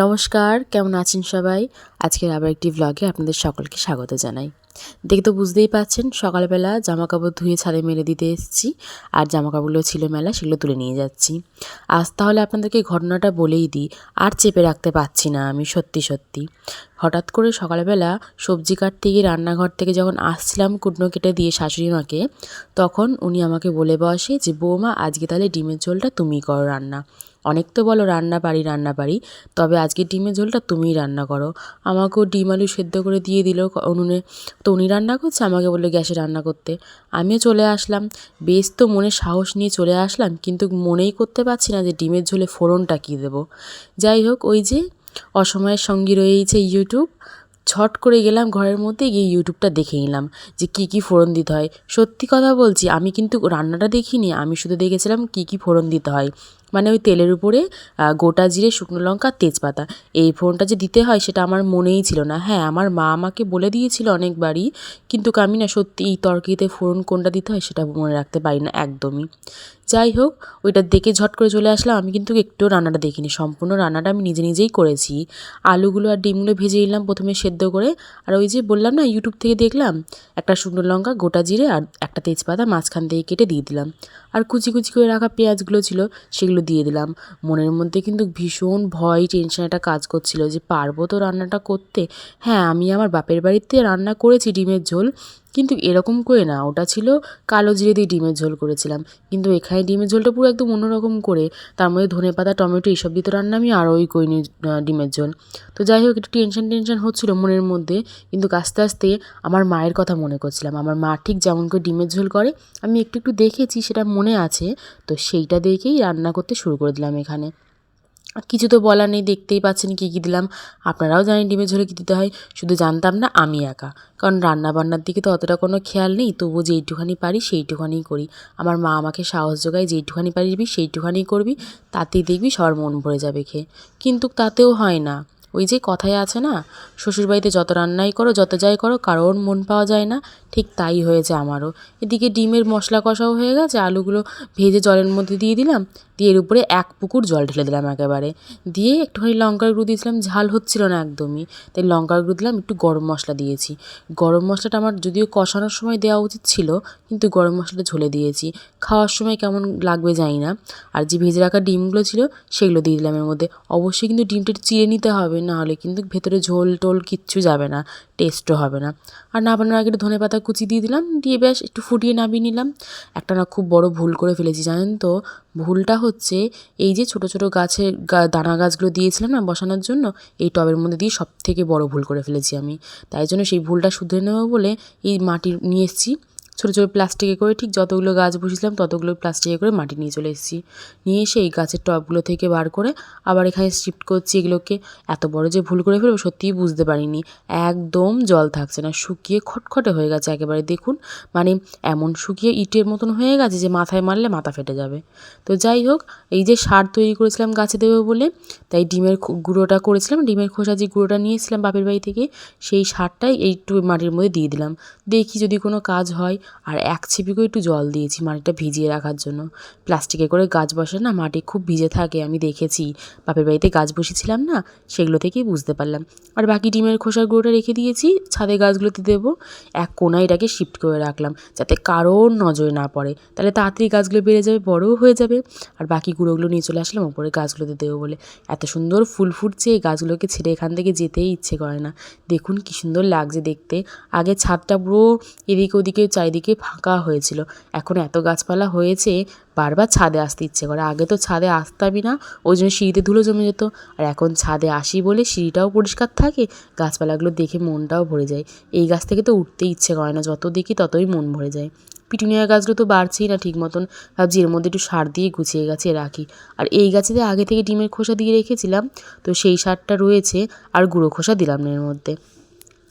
নমস্কার, কেমন আছেন সবাই? আজকের আবার একটি ভ্লগে আপনাদের সকলকে স্বাগত জানাই। দেখে তো বুঝতেই পাচ্ছেন, সকালবেলা জামা কাপড় ধুয়ে ছাদে মেলে দিতে এসেছি, আর জামা কাপড়গুলো ছিল মেলা, সেগুলো তুলে নিয়ে যাচ্ছি। আজ তাহলে আপনাদেরকে ঘটনাটা বলেই দিই, আর চেপে রাখতে পারছি না আমি, সত্যি সত্যি। হঠাৎ করে সকালবেলা সবজি কাটতে গিয়ে রান্নাঘর থেকে যখন আসছিলাম কুটনো কেটে দিয়ে শাশুড়ি মাকে, তখন উনি আমাকে বলে বসে যে, বৌমা, আজকে তাহলে ডিমের ঝোলটা তুমিই করো রান্না। অনেক তো বলো রান্না পারি রান্না পারি তবে আজকে ডিমের ঝোলটা তুমিই রান্না করো। আমাকেও ডিম আলু সেদ্ধ করে দিয়ে দিল উনুনে তো উনি রান্না করছে? আমাকে বলল গ্যাসে রান্না করতে। আমিও চলে আসলাম। বেশ তো মনে সাহস নিয়ে চলে আসলাম, কিন্তু মনেই করতে পারছি না যে ডিমের ঝোলে ফোড়নটা কী দেবো। যাই হোক, ওই যে অসময়ের সঙ্গী রয়েছে ইউটিউব। ছট করে গেলাম ঘরের মধ্যে, গিয়ে ইউটিউবটা দেখে নিলাম যে কী কী ফোড়ন দিতে হয়। সত্যি কথা বলছি, আমি কিন্তু রান্নাটা দেখিনি, আমি শুধু দেখেছিলাম কী কী ফোড়ন দিতে হয়। মানে ওই তেলের উপরে গোটা জিরে, শুকনো লঙ্কা, তেজপাতা। এই ফোড়নটা যে দিতে হয় সেটা আমার মনেই ছিল না। হ্যাঁ আমার মা আমাকে বলে দিয়েছিল অনেকবারই, কিন্তু আমি না সত্যি এই তরকারিতে ফোড়ন কোনটা দিতে হয় সেটা মনে রাখতে পারি না একদমই। যাই হোক, ওইটা দেখে ঝট করে চলে আসলাম। আমি কিন্তু একটু রান্নাটা দেখিনি। সম্পূর্ণ রান্নাটা আমি নিজে নিজেই করেছি। আলুগুলো আর ডিমগুলো ভেজে নিলাম প্রথমে সেদ্ধ করে। আর ওই যে বললাম না, ইউটিউব থেকে দেখলাম, একটা শুকনো লঙ্কা, গোটা জিরে আর একটা তেজপাতা মাঝখান থেকে কেটে দিয়ে দিলাম। আর কুচি কুচি করে রাখা পেঁয়াজগুলো ছিল, সেগুলো দিয়ে দিলাম। মনের মধ্যে কিন্তু ভীষণ ভয় টেনশন একটা কাজ করছিল যে পারব তো রান্নাটা করতে? হ্যাঁ আমি আমার বাপের বাড়িতে রান্না করেছি ডিমের ঝোল কিন্তু এরকম করে না। ওটা ছিল কালো জিরে দিয়ে ডিমের ঝোল করেছিলাম। কিন্তু এখানে ডিমের ঝোলটা পুরো একদম অন্যরকম করে। তার মধ্যে ধনে পাতা, টমেটো এইসব দিয়ে তো রান্না আমি আরোই করিনি ডিমের ঝোল। তো যাই হোক, একটু টেনশন টেনশন হচ্ছিল মনের মধ্যে। কিন্তু আস্তে আস্তে আমার মায়ের কথা মনে করছিলাম। আমার মা ঠিক যেমন করে ডিমের ঝোল করে, আমি একটু একটু দেখেছি, সেটা মনে আছে। তো সেইটা দেখেই রান্না করতে শুরু করে দিলাম এখানে। কিছু তো বলার নেই, দেখতেই পাচ্ছেন কী কী দিলাম। আপনারাও জানেন ডিমের ঝোলে কী দিতে হয়, শুধু জানতাম না আমি একা। কারণ রান্না বান্নার দিকে তো অতটা কোনো খেয়াল নেই তবু যেইটুখানি পারি সেইটুখানিই করি। আমার মা আমাকে সাহস যোগায় যেইটুখানি পারিবি সেইটুখানিই করবি, তাতেই দেখবি সবার মন ভরে যাবে খেয়ে। কিন্তু তাতেও হয় না। ওই যে কথায় আছে না, শ্বশুরবাড়িতে যত রান্নাই করো, যত যাই করো, কারোর মন পাওয়া যায় না। ঠিক তাই হয়েছে আমারও। এদিকে ডিমের মশলা কষাও হয়ে গেছে, আলুগুলো ভেজে জলের মধ্যে দিয়ে দিলাম। দিয়ে এর উপরে এক পুকুর জল ঢেলে দিলাম একেবারে। দিয়ে একটুখানি লঙ্কার গুঁড়ো দিয়েছিলাম, ঝাল হচ্ছিল না একদমই। তাই লঙ্কার গুঁড়ো দিলাম, একটু গরম মশলা দিয়েছি। গরম মশলাটা আমার যদিও কষানোর সময় দেওয়া উচিত ছিল, কিন্তু গরম মশলাটা ঝোলে দিয়েছি। খাওয়ার সময় কেমন লাগবে জানি না। আর যে ভেজে রাখা ডিমগুলো ছিল, সেগুলো দিয়ে দিলাম এর মধ্যে। অবশ্যই কিন্তু ডিমটা চিড়ে নিতে হবে, নাহলে কিন্তু ভেতরে ঝোল টোল কিচ্ছু যাবে না, টেস্টও হবে না। আর নামানোর আগে ধনে পাতা কুচি দিয়ে দিলাম, দিয়ে বেশ একটু ফুটিয়ে নামিয়ে নিলাম। একটা না খুব বড় ভুল করে ফেলেছি, জানেন তো? ভুলটা হচ্ছে এই যে ছোট ছোট গাছের দানা গাছগুলো দিয়েছিলাম না বসানোর জন্য, এই টবের মধ্যে দিয়ে সব থেকে বড় ভুল করে ফেলেছি আমি। তাই জন্য সেই ভুলটা শুধরে নেব বলে এই মাটি নিয়ে এসেছি। ছোটো ছোটো প্লাস্টিকে করে ঠিক যতগুলো গাছ বসেছিলাম ততগুলো প্লাস্টিকে করে মাটি নিয়ে চলে এসেছি। নিয়ে এসে এই গাছের টবগুলো থেকে বার করে আবার এখানে শিফট করছি এগুলোকে। এত বড় যে ভুল করে ফেলব সত্যিই বুঝতে পারিনি। একদম জল থাকছে না, শুকিয়ে খটখটে হয়ে গেছে একেবারে। দেখুন মানে এমন শুকিয়ে ইটের মতন হয়ে গেছে যে মাথায় মারলে মাথা ফেটে যাবে। তো যাই হোক, এই যে সার তৈরি করেছিলাম গাছে দেবো বলে, তাই ডিমের গুঁড়োটা করেছিলাম। ডিমের খোসা যে গুঁড়োটা নিয়েছিলাম বাপের বাড়ি থেকে, সেই সারটাই একটু মাটির মধ্যে দিয়ে দিলাম। দেখি যদি কোনো কাজ হয় আর এক ছিপি করে একটু জল দিয়েছি মাটিটা ভিজিয়ে রাখার জন্য। প্লাস্টিকে করে গাছ বসে না, মাটি খুব ভিজে থাকে, আমি দেখেছি। বাপের বাড়িতে গাছ বসেছিলাম না, সেগুলো থেকেই বুঝতে পারলাম। আর বাকি ডিমের খোসার গুঁড়োটা রেখে দিয়েছি, ছাদে গাছগুলোতে দেবো। এক কোনায় এটাকে শিফট করে রাখলাম, যাতে কারোর নজরে না পড়ে। তাহলে তাড়াতাড়ি গাছগুলো বেড়ে যাবে, বড়ও হয়ে যাবে। আর বাকি গুঁড়োগুলো নিয়ে চলে আসলাম, ওপরে গাছগুলোতে দেবো বলে। এত সুন্দর ফুল ফুটছে, এই গাছগুলোকে ছেড়ে এখান থেকে যেতেই ইচ্ছে করে না। দেখুন কী সুন্দর লাগছে দেখতে। আগে ছাদটা পুরো এদিকে ওদিকে চারিদিকে ফাঁকা হয়েছিল। এখন এত গাছপালা হয়েছে, বারবার ছাদে আসতে ইচ্ছে করে। আগে তো ছাদে আসতামই না, ওই জন্য সিঁড়িতে ধুলো জমে যেত। আর এখন ছাদে আসি বলে সিঁড়িটাও পরিষ্কার থাকে, গাছপালাগুলো দেখে মনটাও ভরে যায়। এই গাছ থেকে তো উঠতে ইচ্ছে করে না, যত দেখি ততই মন ভরে যায়। পিটুনিয়া গাছগুলো তো বাড়ছেই না ঠিক মতন। ভাবছি এর মধ্যে একটু সার দিয়ে গুছিয়ে গাছে রাখি। আর এই গাছেতে আগে থেকে ডিমের খোসা দিয়ে রেখেছিলাম, তো সেই সারটা রয়েছে, আর গুঁড়ো খোসা দিলাম এর মধ্যে।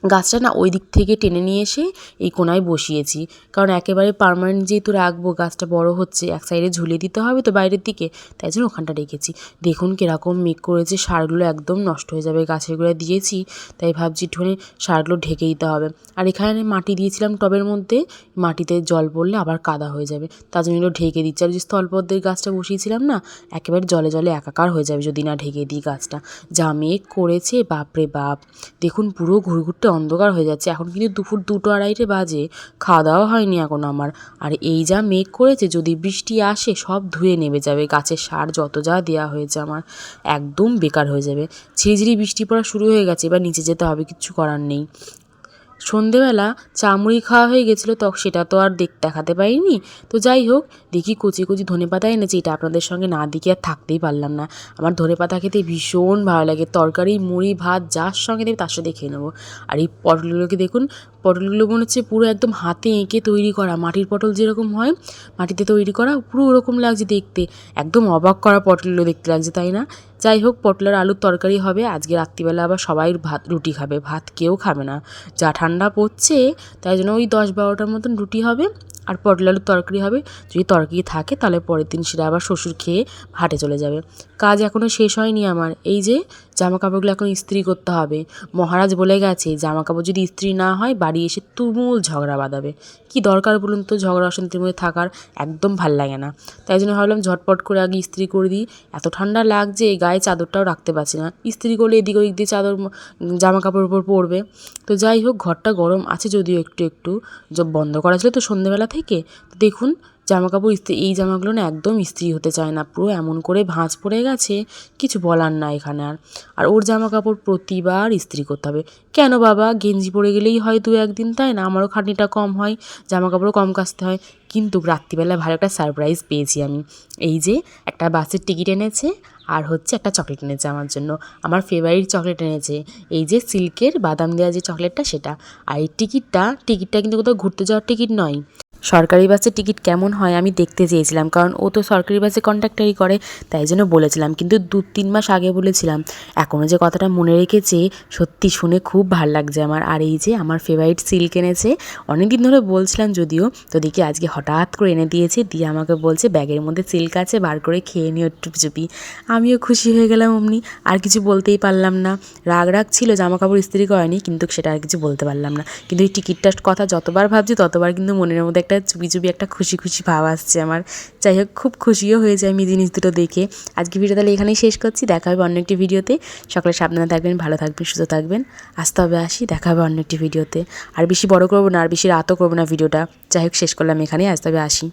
গাছটা না ওই দিক থেকে টেনে নিয়ে এসে এই কোনায় বসিয়েছি। কারণ একেবারে পারমানেন্ট যেহেতু রাখব, গাছটা বড় হচ্ছে, এক সাইডে ঝুলিয়ে দিতে হবে তো বাইরের দিকে, তাই জন্য ওখানটা রেখেছি। দেখুন কীরকম মেঘ করেছে, সারগুলো একদম নষ্ট হয়ে যাবে, গাছের গোড়ায় দিয়েছি, তাই ভাবছি একটুখানি সারগুলো ঢেকে দিতে হবে। আর এখানে মাটি দিয়েছিলাম টবের মধ্যে, মাটিতে জল পড়লে আবার কাদা হয়ে যাবে, তার জন্য ঢেকে দিচ্ছি। আর যে স্থলপদ্মের গাছটা বসিয়েছিলাম না, একেবারে জলে জলে একাকার হয়ে যাবে যদি না ঢেকে দিই গাছটা। যা মেঘ করেছে, বাপরে বাপ! দেখুন পুরো ঘুরঘুরতে অন্ধকার হয়ে যাচ্ছে। এখন কিন্তু দুপুর দুটো আড়াইটে বাজে। খাওয়া দাওয়া হয়নি এখন আমার। আর এই যা মেঘ করেছে, যদি বৃষ্টি আসে, সব ধুয়ে নেমে যাবে। গাছের সার যত যা দেওয়া হয়েছে আমার, একদম বেকার হয়ে যাবে। ঝিরিঝিরি বৃষ্টি পড়া শুরু হয়ে গেছে, এবার নিচে যেতে হবে কিচ্ছু করার নেই। সন্ধেবেলা চামড়ি খাওয়া হয়ে গেছিল তখন সেটা তো আর দেখ দেখাতে পারিনি। তো যাই হোক, দেখি কুচি কুচি ধনে পাতা এনেছি, এটা আপনাদের সঙ্গে না দেখে আর থাকতেই পারলাম না। আমার ধনে পাতা খেতে ভীষণ ভালো লাগে, তরকারি, মুড়ি, ভাত, যার সঙ্গে দেবে তার সাথে খেয়ে নেব। আর এই পটলগুলোকে দেখুন পটলগুলো মনে হচ্ছে পুরো একদম হাতে এঁকে তৈরি করা, মাটির পটল যেরকম হয় মাটিতে তৈরি করা, পুরো ওরকম লাগছে দেখতে। একদম অবাক করা পটলগুলো দেখতে লাগছে, তাই না? যাই হোক, পটলের আলুর তরকারি হবে, আজকে রাত্রিবেলা আবার সবাই ভাত, রুটি খাবে, ভাত কেউ খাবে না। যা ঠান্ডা পড়ছে, তাই জন্য ওই দশ বারোটার মতন রুটি হবে। আর পটল আলুর তরকারি হবে। যদি তরকারি থাকে, তাহলে পরের দিন সেটা আবার শ্বশুর খেয়ে হাটে চলে যাবে। কাজ এখনও শেষ হয়নি আমার। এই যে জামা কাপড়গুলো এখন ইস্ত্রি করতে হবে। মহারাজ বলে গেছে জামা কাপড় যদি ইস্ত্রি না হয়, বাড়ি এসে তুমুল ঝগড়া বাঁধাবে। কি দরকার বলুন তো, ঝগড়া অশান্তির মধ্যে থাকার? একদম ভালো লাগে না। তাই জন্য ভাবলাম ঝটপট করে আগে ইস্ত্রি করে দিই। এত ঠান্ডা লাগছে গায়ে চাদরটাও রাখতে পারছি না। ইস্ত্রি করলে এদিক ওদিক দিয়ে চাদর জামা কাপড়ের উপর পড়বে। তো যাই হোক, ঘরটা গরম আছে যদিও একটু একটু। বন্ধ করা ছিল তো সন্ধেবেলা থেকে দেখুন জামা কাপড় ইস্ত্রি, এই জামাগুলো না একদম ইস্ত্রি হতে চায় না। পুরো এমন করে ভাঁজ পড়ে গেছে, কিছু বলার না এখানে আর। আর ওর জামা কাপড় প্রতিবার ইস্ত্রি করতে হবে। কেন বাবা? গেঞ্জি পরে গেলেই হয় দু একদিন, তাই না? আমারও খাটনিটা কম হয় জামা কাপড়ও কম কাচতে হয়। কিন্তু রাত্রিবেলা ভালো একটা সারপ্রাইজ পেয়েছি আমি। এই যে একটা বাসের টিকিট এনেছে, আর হচ্ছে একটা চকলেট এনেছে আমার জন্য। আমার ফেভারিট চকলেট এনেছে। এই যে সিল্কের বাদাম দেওয়া যে চকলেটটা সেটা। আর এই টিকিটটা টিকিটটা কিন্তু কোথাও ঘুরতে যাওয়ার টিকিট নয়। সরকারি বাসের টিকিট কেমন হয় আমি দেখতে চেয়েছিলাম, কারণ ও তো সরকারি বাসে কন্ট্রাক্টারই করে, তাই জন্য বলেছিলাম। কিন্তু দু তিন মাস আগে বলেছিলাম এখনও যে কথাটা মনে রেখেছে, সত্যি শুনে খুব ভালো লাগছে আমার। আর এই যে আমার ফেভারিট সিল্ক এনেছে অনেক দিন ধরে বলছিলাম যদিও, তো দেখি আজকে হঠাৎ করে এনে দিয়েছে, দিয়ে আমাকে বলছে, ব্যাগের মধ্যে সিল্ক আছে, বার করে খেয়ে নিও চুপি আমিও খুশি হয়ে গেলাম অমনি, আর কিছু বলতেই পারলাম না। রাগ রাগ ছিল জামা কাপড় ইস্ত্রি করেনি, কিন্তু সেটা আর কিছু বলতে পারলাম না। কিন্তু এই টিকিটটার কথা যতবার ভাবছি, ততবার কিন্তু মনের মধ্যে চুপি চুপি একটা খুশি খুশি ভাব আসছে আমার। যাই হোক, খুব খুশিও হয়ে যায় আমি জিনিস দুটো দেখে। আজকে ভিডিও তাহলে এখানেই শেষ করছি। দেখা হবে অন্য একটি ভিডিওতে সকালে সাবধানে থাকবেন, ভালো থাকবেন, সুস্থ থাকবেন। আসতে হবে আসি, দেখা হবে অন্য একটি ভিডিওতে আর বেশি বড় করব না, আর বেশি রাতও করব না ভিডিওটা যাই হোক, শেষ করলাম এখানেই। আসতে হবে আসি।